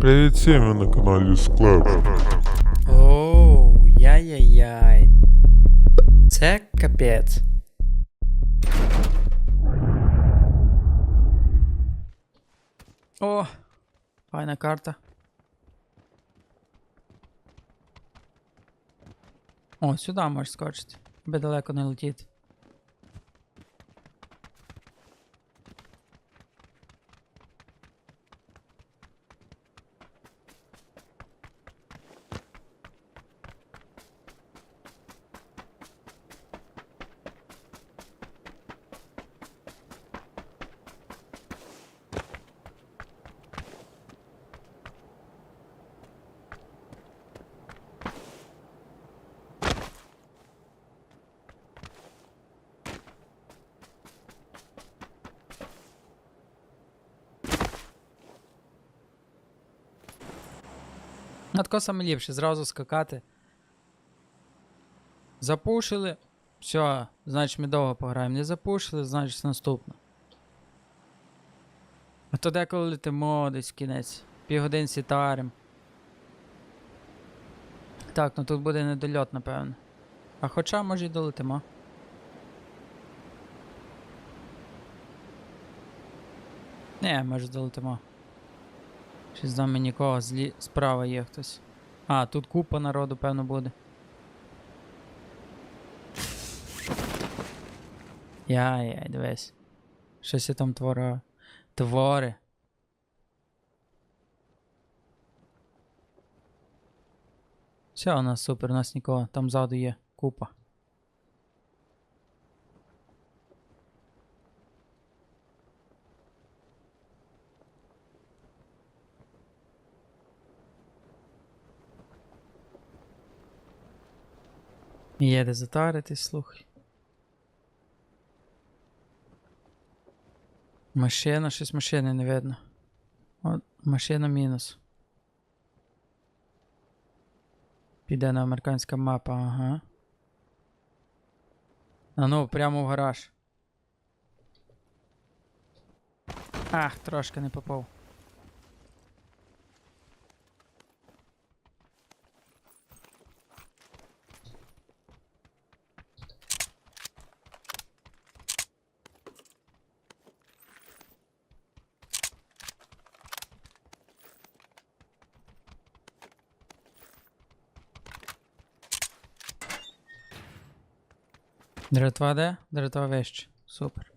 Привіт всім ви на каналі Склеп. Оу, яй-яй-яй. Це капець. О, файна карта. О, сюди можеш скочити. Би далеко не летіти. Тако саме ліпше, зразу скакати. Запушили. Все, значить ми довго пограємо. Не запушили, значить наступно. А то деколи летимо десь в кінець. Півгодин сітарим. Так, ну тут буде недольот, напевно. А хоча, може й долетимо. Не, може долетимо. Щось з нами нікого, злі... справа є хтось. А, тут купа народу, певно, буде. Яй-яй, дивись. Щось я там творю. Твори. Все, у нас супер, у нас нікого. Там ззаду є купа. Є де затаритись, слухай. Машина, щось машини не видно. От, машина мінус. Піде на американська мапа, ага. А ну, прямо в гараж. Ах, трошки не попав. Дратва де? Дратва вище. Супер.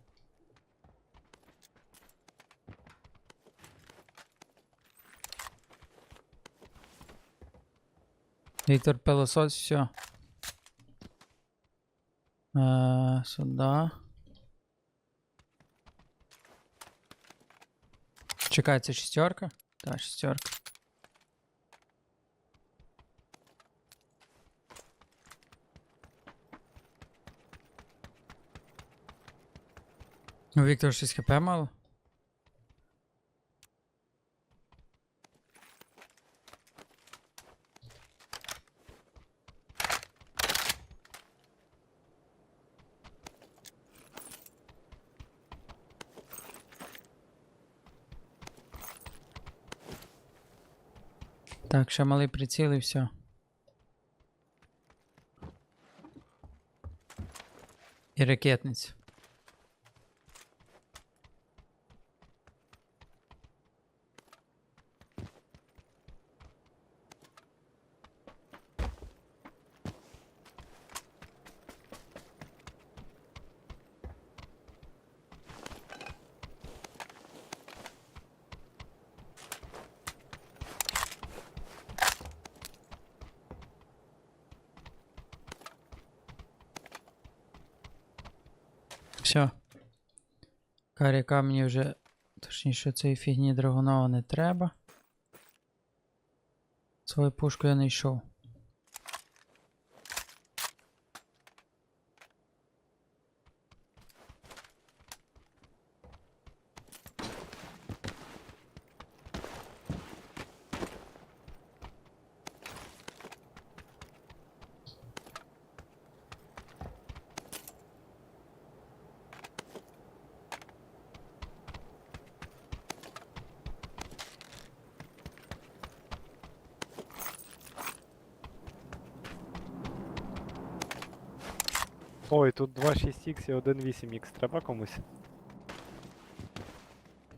Віктор пилосос, все. Е, сюди. Чекай, це шістерка? Так, шістерка. У Віктора 6 хп мало? Так, ще малий приціл і все. І ракетниця. Все. Каріка мені вже. Точніше, цієї фігні драгунова не треба. Свою пушку я не йшов. Ой, тут 2.6х і 1.8х. Треба комусь?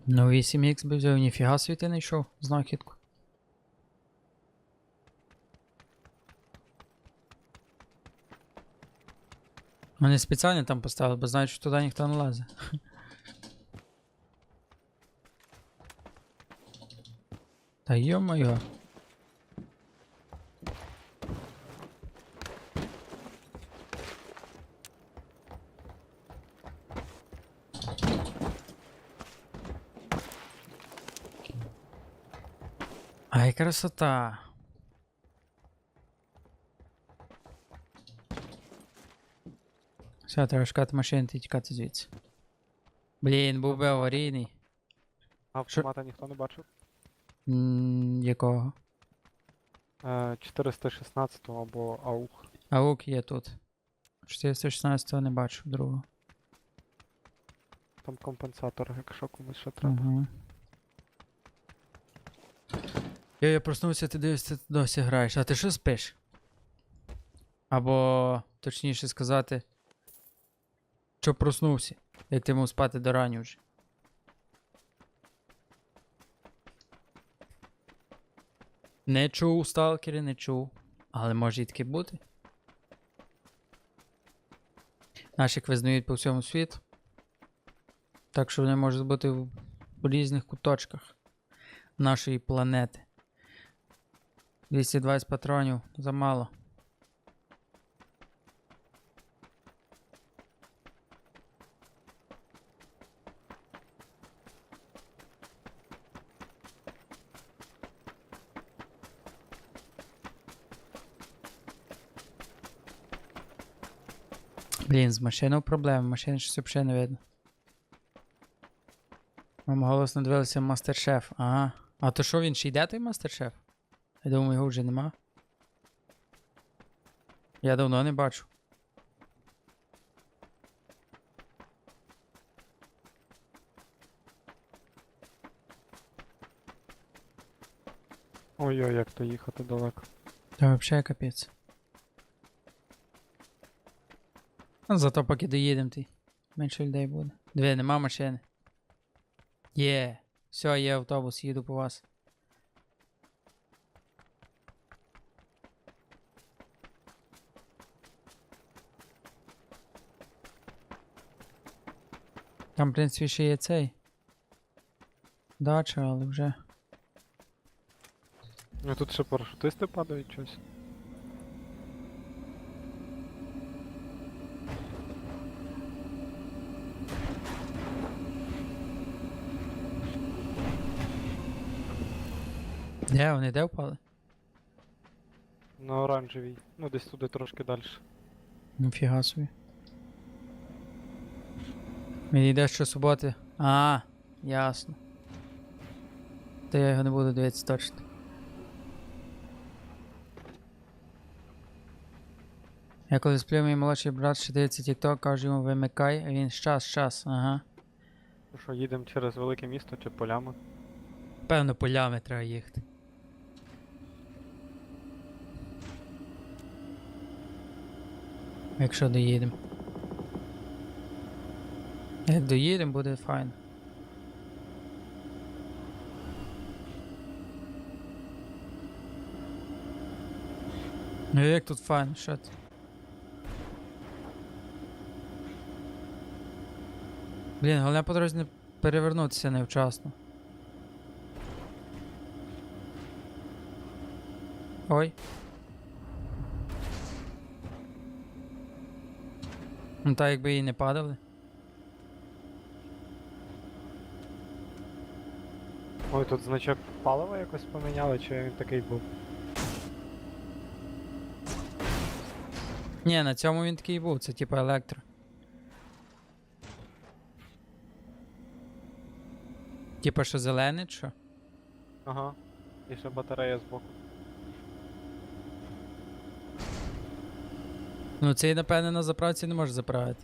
Ну 8х би взяв, ніфіга собі ти не йшов знахідку. Вони спеціально там поставили, бо знають, що туди ніхто не лазить. Та йо-моє. Красота. Все, треба шукати машини і тікати звідси. Блін, був би аварійний. Автомата ніхто не бачив. М, Якого? Е, 416 або АУХ. Аук є тут. 416 не бачу другого. Там компенсатор, якщо комусь ще треба. Угу. Я, я проснувся, ти дивишся, ти досі граєш. А ти що спиш? Або, точніше сказати, що проснувся, як ти мав спати до рані вже. Не чув, сталкери, не чув. Але може і таке бути. Наші визнають по всьому світу. Так що вони можуть бути в в різних куточках нашої планети. 220 патронів замало. Блін, з машиною проблема, машини щось взагалі не видно. Мама голосно дивилися мастер-шеф. Ага. А то що він ще йде той мастер-шеф? Я думаю, його вже нема. Я давно не бачу. Ой-ой, як то їхати далеко. Та взагалі капець. А зато поки доїдемо ти. Менше людей буде. Диви, нема машини. Є. Все, є автобус, їду по вас. Там, в принципі, ще є цей. Дача, але вже. Ну тут ще парашутисти падають щось. Де вони де впали? На оранжевій. Ну десь туди трошки далі. Ніфіга собі. Мені йде щосуботи. А, ясно. То я його не буду дивитися точно. Я коли сплю, мій молодший брат ще дивиться TikTok, кажу йому вимикай, а він щас, щас, ага. Ну що, їдемо через велике місто чи полями? Певно, полями треба їхати. Якщо доїдемо. Як доїдемо, буде файно. Ну як тут файно, що ти? Блін, головне по дорозі не перевернутися невчасно. Ой. Ну так якби її не падали. Ой, тут значок палива якось поміняли, чи він такий був? Ні, на цьому він такий був, це типа електро. Типа що зелений, що? Ага. І ще батарея збоку. Ну цей, напевне, на заправці не може заправити.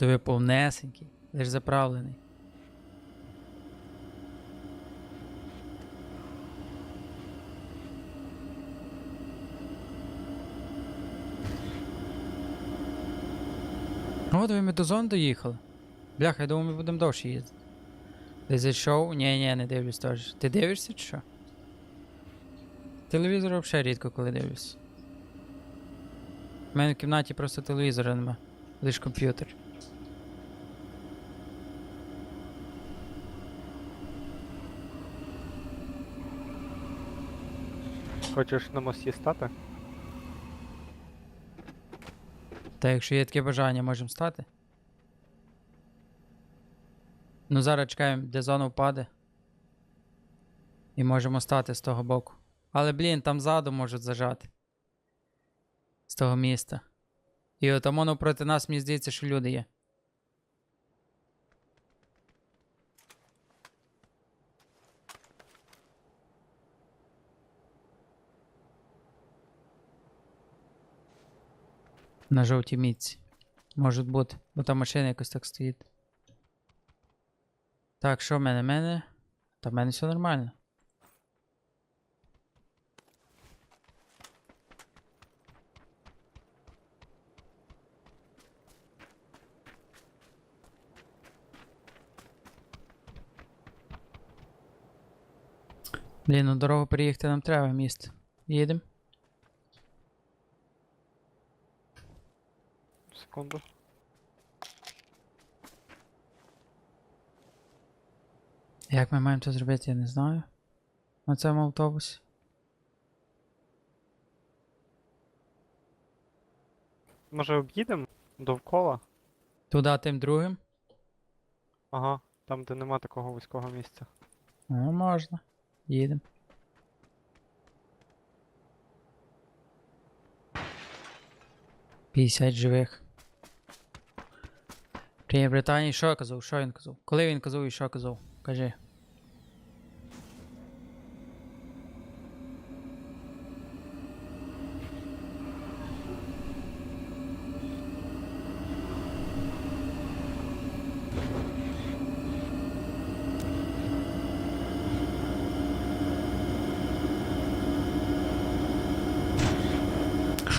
Диви повнесенький, лиш заправлений. Ну, От ви ми до зон доїхали. Бляха, я думаю, ми будемо довше їздити. Ти зайшов? Ні, ні, не дивлюсь теж. Ти дивишся чи що? Телевізор взагалі рідко коли дивлюсь. У мене в кімнаті просто телевізора нема. Лиш комп'ютер. Хочеш на мості стати? Та якщо є таке бажання, можемо стати. Ну зараз чекаємо, де зона впаде. І можемо стати з того боку. Але, блін, там ззаду можуть зажати. З того міста. І от воно проти нас, мені здається, що люди є. На жовтій мітці. Можуть бути, бо там машина якось так стоїть. Так, що в мене? Мене. Та в мене все нормально. Блін, ну дорогу переїхати нам треба, міст. Їдемо. Секунду. Як ми маємо це зробити, я не знаю. На цьому автобусі. Може об'їдемо довкола? Туди тим другим. Ага, там, де нема такого вузького місця. Ну, можна. Їдемо. П'ятдесят живих. При Британії що казав? Що він казав? Коли він казав і що казав? Кажи.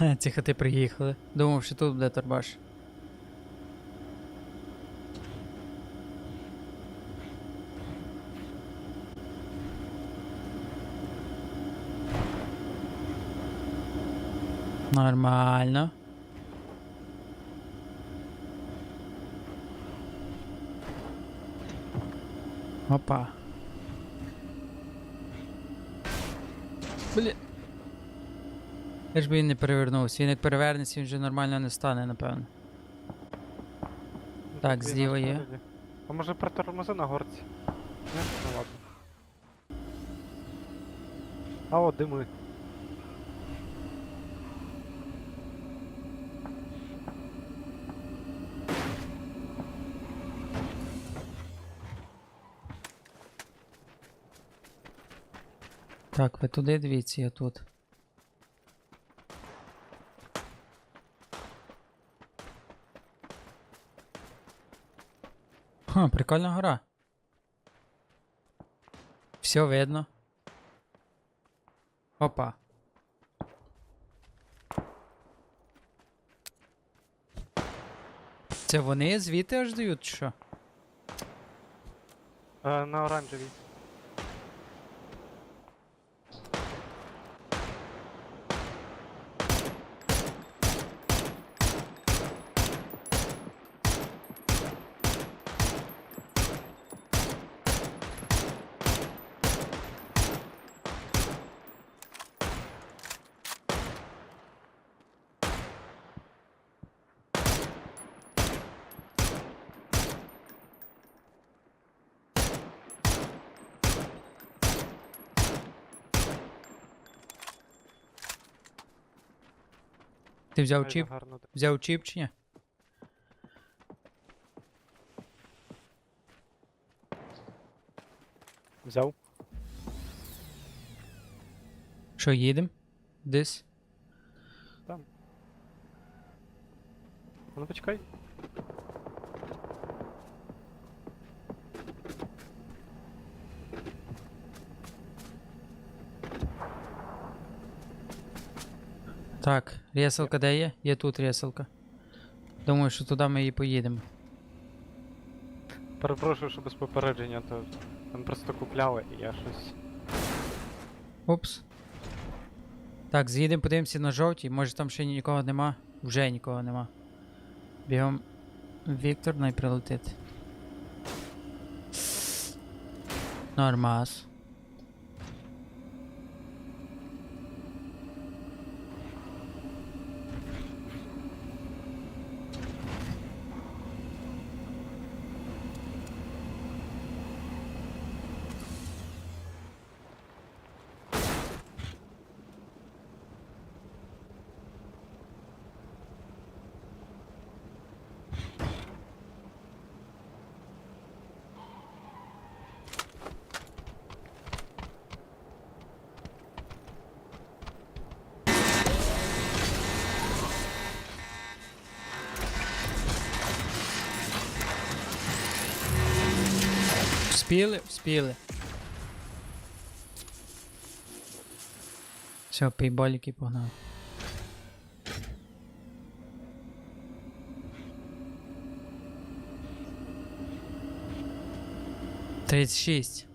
Ці хати приїхали. Думав, що тут буде торбаш. Нормально. Опа. Блін. Я ж би він не перевернувся. Він як перевернеться, він вже нормально не стане, напевно. Так, зліва є. А може притормози на горці? Ні? Ну ладно. А от дими. Так, ви туди дивіться, я тут. Ха, прикольна гора. Все видно. Опа. Це вони звідти аж дають, чи що? Е, на оранжевій. Ти взяв чіп? Взяв чіп чи ні? Взяв. Що, їдем? Десь? Там. ну почекай. Так, рєселка де є? Є тут рєселка. Думаю, що туди ми і поїдемо. Перепрошую, що без попередження, то там просто купляли і я щось. Упс. Так, з'їдемо, подивимося на жовтій. Може там ще нікого нема. Вже нікого нема. Бігом. Віктор най прилетить. Нормас. Вспіли? Вспіли. Все, пейболіки погнали. Тридцять шість.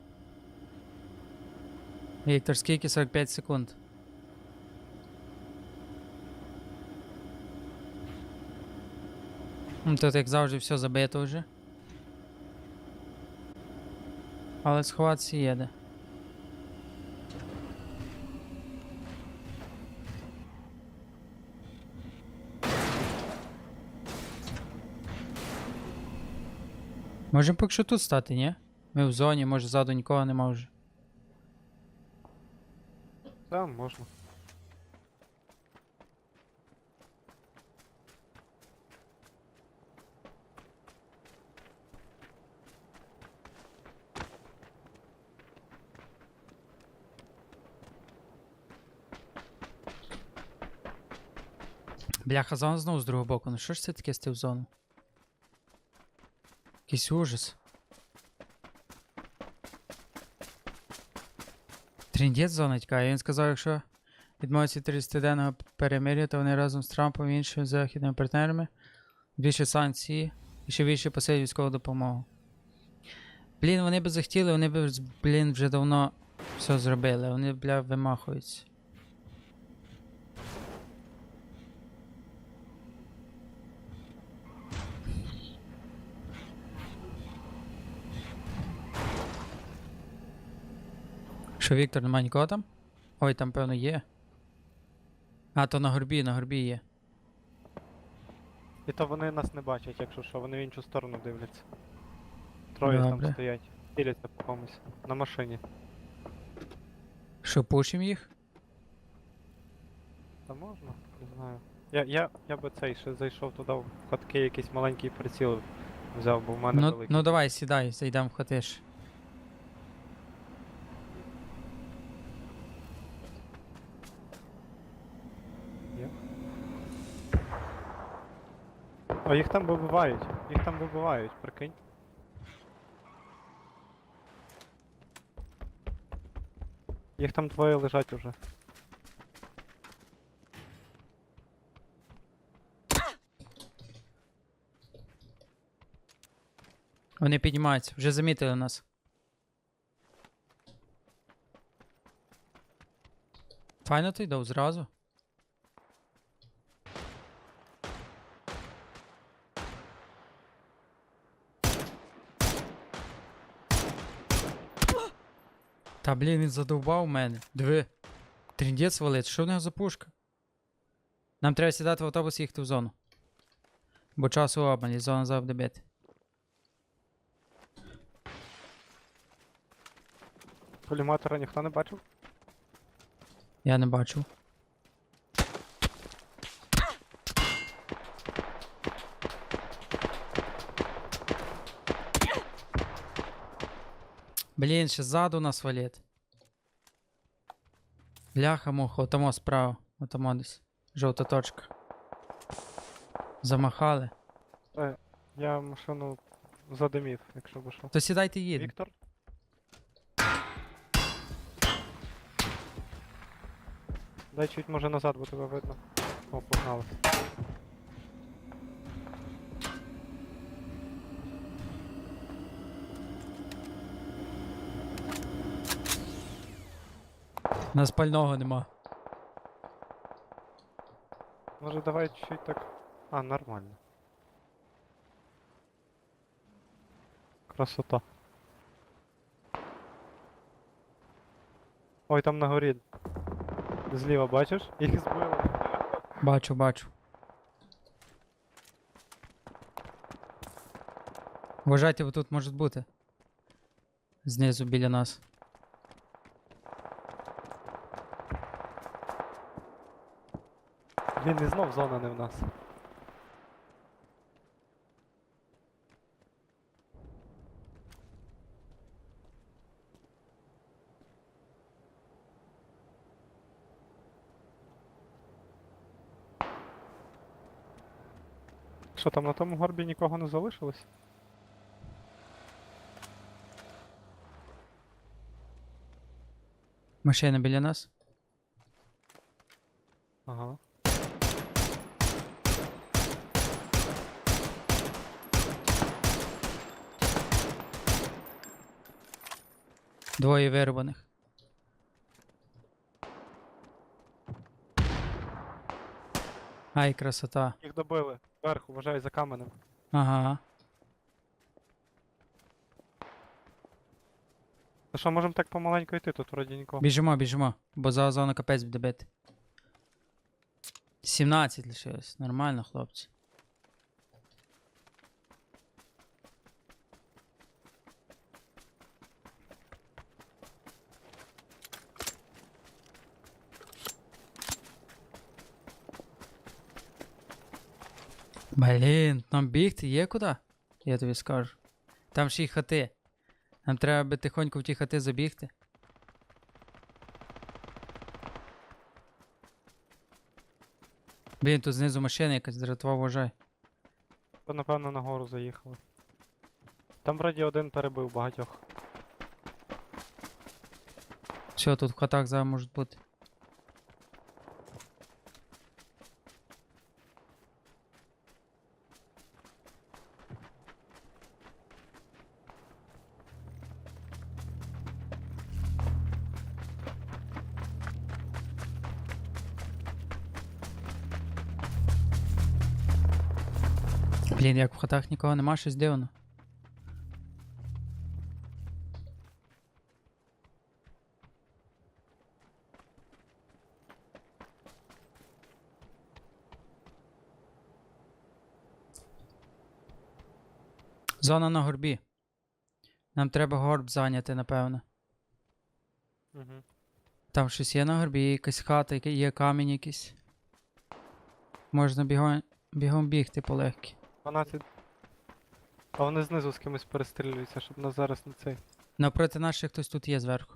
Віктор, скільки? 45 секунд. Тут, як завжди, все забито вже. Але сховатися є де. Можемо поки що тут стати, ні? Ми в зоні, може ззаду нікого нема вже. Там можна. Бляха, зона знову з другого боку. Ну що ж це таке з зону? Якийсь ужас. Тріндець зона тікає. Він сказав, якщо відмовиться 30-денного перемир'я, то вони разом з Трампом і іншими західними партнерами більше санкції і ще більше посилять військову допомогу. Блін, вони би захотіли, вони б, блін, вже давно все зробили. Вони, бля, вимахуються. Що, Віктор, нема нікого там? Ой, там, певно, є. А, то на горбі, на горбі є. І то вони нас не бачать, якщо що, вони в іншу сторону дивляться. Троє там стоять. Ціляться по комусь. На машині. Що, пушимо їх? Та можна? Не знаю. Я, я, я би цей ще зайшов туди в хатки якийсь маленький приціл взяв, бо в мене Ну, великий. ну давай, сідай, зайдемо в хатиш. А їх там вибивають. Їх там вибивають, прикинь. Їх там двоє лежать уже. Вони піднімаються, вже замітили нас. Файно ти йдов зразу. Та блін, він задовбав мене. Диви. Тріндець валить, що в нього за пушка? Нам треба сідати в автобус і їхати в зону. Бо часу обмалі, зона завжди бити. Коліматора ніхто не бачив? Я не бачу. Блін, ще ззаду нас валить. Бляха муха, отамо справа. Отамо десь. Жовта точка. Замахали. Е, я машину задимів, якщо би що. То сідайте їдемо. Віктор? Дай чуть може назад, бо тебе видно. О, погнали. Нас пального нема. Може давай чуть так. А, нормально. Красота. Ой, там на горі. Зліва бачиш? Їх збили. Бачу, бачу. Вважайте, бо тут можуть бути. Знизу біля нас. Блін, і знов зона не в нас. Що там на тому горбі нікого не залишилось? Машина біля нас. Ага. Двоє вирубаних. Ай, красота. Їх добили. Вверху, вважай за каменем. Ага. Та що, можемо так помаленьку йти, тут вроді нікого. Біжимо, біжимо, бо за зону капець буде бити. 17 лишилось. Нормально, хлопці. Блін, нам бігти є куди? Я тобі скажу. Там ще й хати. Нам треба би тихонько в ті хати забігти. Блін, тут знизу машина якась дратував вважай. То напевно нагору заїхали. Там вроді один перебив багатьох. Все, тут в хатах зараз можуть бути. Блін, як в хатах нікого нема, щось дивно. Зона на горбі. Нам треба горб зайняти, напевно. Угу. Там щось є на горбі, якась хата, є камінь якийсь. Можна бігом, бігом бігти полегкі. 12. А вони знизу з кимось перестрілюються, щоб нас зараз не цей. Напроти наших хтось тут є зверху.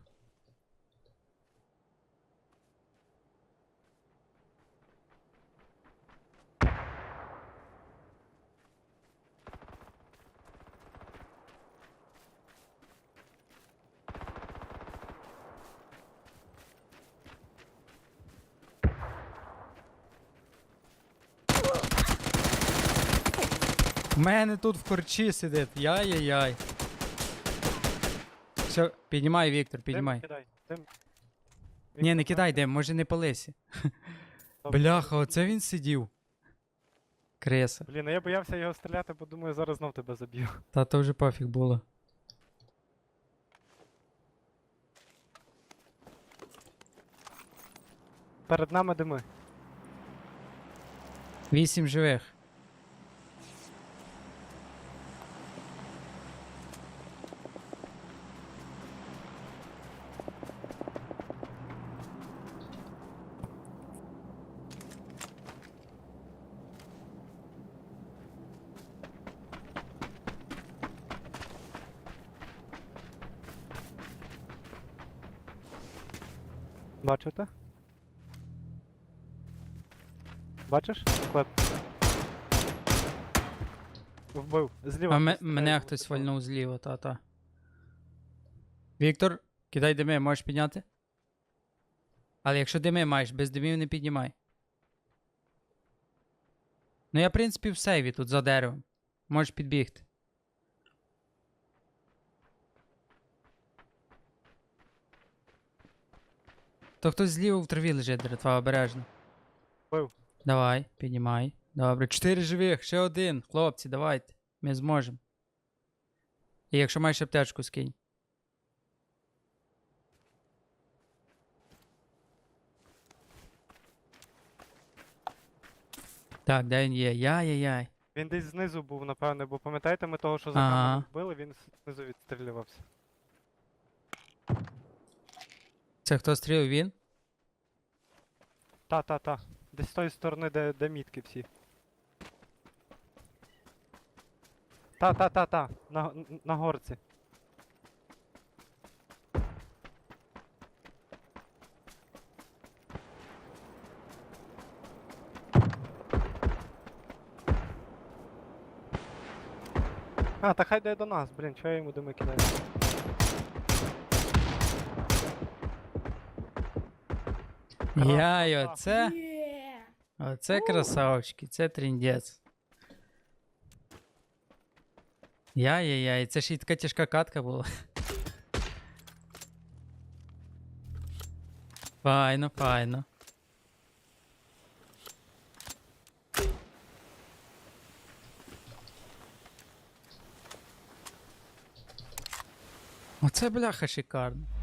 У мене тут в корчі сидить. Яй-яй-яй. Все, піднімай, Віктор, піднімай. Дим кидай. Дим. Ні, не кидай, де, може не палися. Добре. Бляха, оце він сидів. Креса. Блін, а я боявся його стріляти, бо думаю, зараз знов тебе заб'ю. Та то вже пофіг було. Перед нами дими. Вісім живих. Бачите? Бачиш? Склад. Вбив. Зліва. А ме- мене хтось вальнув зліва, та-та. Віктор, кидай дими, можеш підняти? Але якщо дими маєш, без димів не піднімай. Ну я, в принципі, в сейві тут за деревом. Можеш підбігти. То хтось зліва в траві лежить, дратва обережно. Бив. Давай, піднімай. Добре, чотири живих, ще один. Хлопці, давайте. Ми зможемо. І якщо маєш аптечку, скинь. Так, де він є? Яй-яй-яй. Він десь знизу був, напевне, бо пам'ятаєте, ми того, що за Ага. вбили, він знизу відстрілювався. Це хто стрілив він? Та, та, та. Десь з тої сторони, де, де мітки всі. Та, та, та, та. На, на горці. А, та хай йде до нас, блін, чого я йому дими кидаю? Красота. оце. Оце красавчики, це тріндець. Яй-яй-яй, це ж і така тяжка катка була. Файно, файно. Оце бляха шикарно.